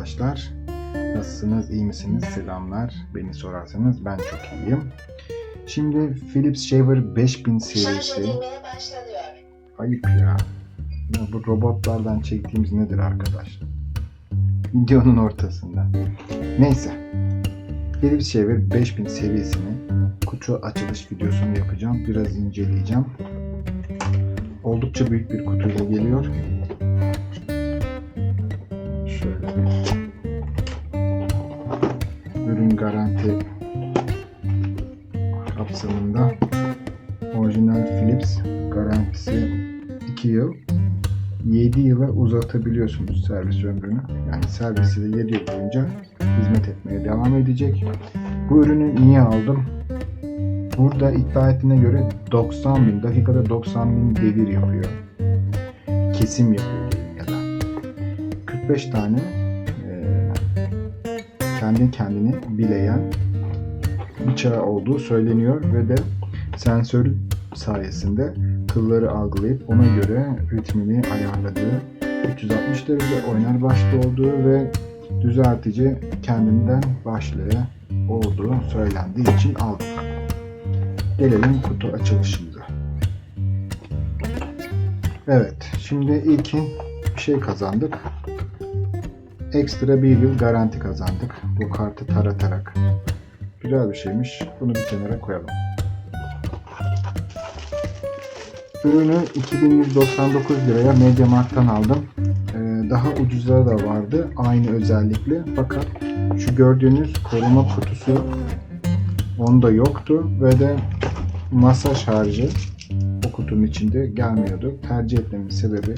arkadaşlar. Nasılsınız, iyi misiniz? Selamlar. Beni sorarsanız ben çok iyiyim. Şimdi Philips Shaver 5000 Şarj serisi. Ayıp ya. Ya bu robotlardan çektiğimiz nedir arkadaşlar? Videonun ortasında. Neyse. Philips Shaver 5000 serisini kutu açılış videosunu yapacağım. Biraz inceleyeceğim. Oldukça büyük bir kutuyla geliyor. Philips garantisi 2 yıl 7 yıla uzatabiliyorsunuz servis ömrünü. Yani servisi de 7 yıl boyunca hizmet etmeye devam edecek. Bu ürünü niye aldım? Burada iddia ettiğine göre 90 bin, dakikada 90 bin devir yapıyor. Kesim yapıyor diyeyim ya da. 45 tane eee, kendi kendini bileyen bıçağı olduğu söyleniyor ve de sensörü sayesinde kılları algılayıp ona göre ritmini ayarladığı, 360 derece oynar başlı olduğu ve düzeltici kendinden başlığı olduğu söylendiği için aldım. Gelelim kutu açılışımıza. Evet, şimdi ilkin bir şey kazandık. Ekstra bir yıl garanti kazandık. Bu kartı taratarak. Güzel bir şeymiş. Bunu bir kenara koyalım. Ürünü 2199 liraya MediaMarkt'tan aldım. Ee, daha ucuzları da vardı. Aynı özellikle. Fakat şu gördüğünüz koruma kutusu onda yoktu ve de masa şarjı o kutunun içinde gelmiyordu. Tercih etmemin sebebi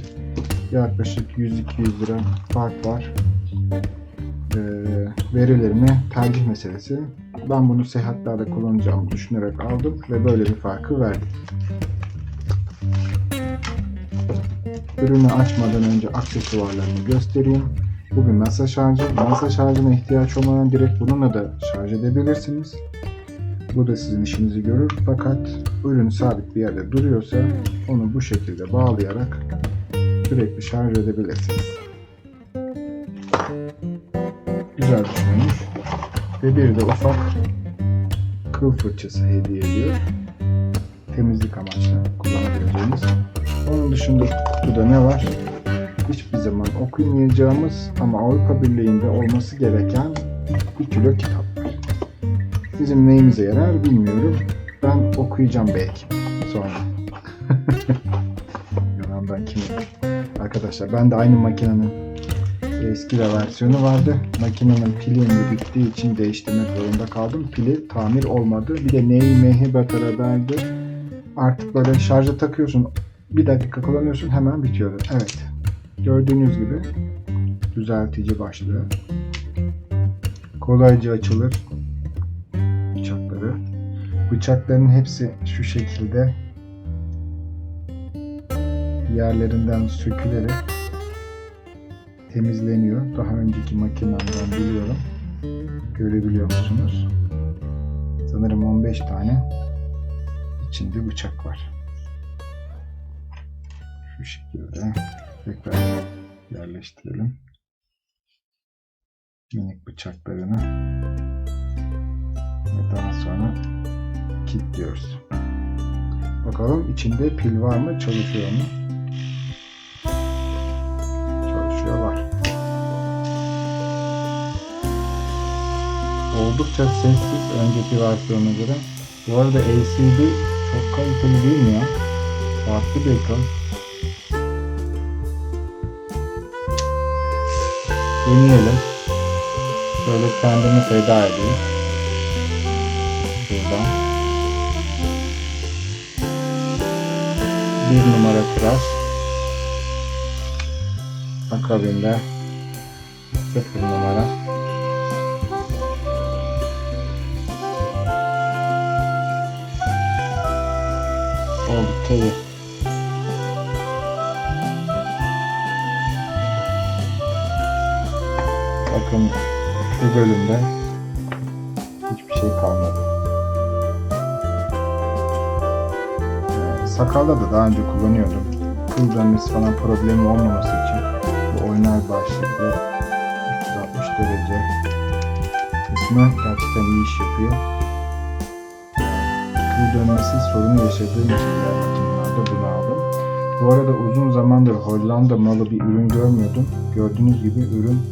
yaklaşık 100-200 lira fark var. Ee, verilerimi tercih meselesi. Ben bunu seyahatlerde kullanacağımı düşünerek aldım ve böyle bir farkı verdim. Ürünü açmadan önce aksesuarlarını göstereyim. Bu bir masa şarjı. Masa şarjına ihtiyaç olmadan direkt bununla da şarj edebilirsiniz. Bu da sizin işinizi görür. Fakat ürün sabit bir yerde duruyorsa onu bu şekilde bağlayarak sürekli şarj edebilirsiniz. Güzel düşünülmüş. Ve bir de ufak kıl fırçası hediye ediyor. Temizlik amaçlı kullanabileceğiniz. Onun dışında kutuda ne var? Hiçbir zaman okuyamayacağımız ama Avrupa Birliği'nde olması gereken bir kilo kitap. Bizim neyimize yarar bilmiyorum. Ben okuyacağım belki sonra. Yunan'dan kim? Arkadaşlar ben de aynı makinenin eski de versiyonu vardı. Makinenin pili bittiği için değiştirmek zorunda kaldım. Pili tamir olmadı. Bir de neyi mehi bataradaydı. Artık böyle şarja takıyorsun. Bir dakika kullanıyorsun hemen bitiyor. Evet. Gördüğünüz gibi düzeltici başlığı. Kolayca açılır. Bıçakları. Bıçakların hepsi şu şekilde yerlerinden sökülerek temizleniyor. Daha önceki makinemden biliyorum. Görebiliyor musunuz? Sanırım 15 tane içinde bıçak var. Şu şekilde tekrar yerleştirelim. Minik bıçaklarını ve daha sonra kilitliyoruz. Bakalım içinde pil var mı? Çalışıyor mu? Çalışıyor var. Oldukça sessiz önceki versiyona göre. Bu arada LCD çok kaliteli değil mi ya? Farklı bir ekran. Deneyelim. Şöyle kendimi feda edeyim. Buradan. Bir numara tıraş. Akabinde sıfır numara. İyi. Bakın şu bölümde hiçbir şey kalmadı. Ee, Sakalda da daha önce kullanıyordum. Kıl dönmesi falan problemi olmaması için bu oynar başlıklı 360 derece kısmı gerçekten iyi iş yapıyor. Kıl dönmesi sorunu yaşadığım için diğer bunu aldım. Bu arada uzun zamandır Hollanda malı bir ürün görmüyordum. Gördüğünüz gibi ürün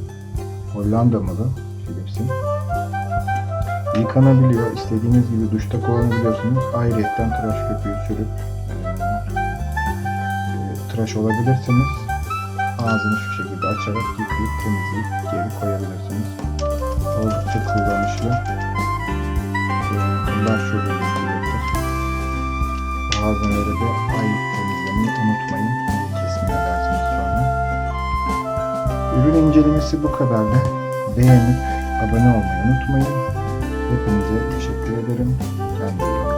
Hollanda malı Philips'in. Yıkanabiliyor. istediğiniz gibi duşta kullanabiliyorsunuz. Ayrıyetten tıraş köpüğü sürüp e, tıraş olabilirsiniz. Ağzını şu şekilde açarak yıkayıp temizleyip geri koyabilirsiniz. Oldukça kullanışlı. E, yapılabilir. Malzemeleri de ayıp temizlemeyi unutmayın. Kesin edersiniz sonra. Ürün incelemesi bu kadardı. Beğenip abone olmayı unutmayın. Hepinize teşekkür ederim. Kendinize iyi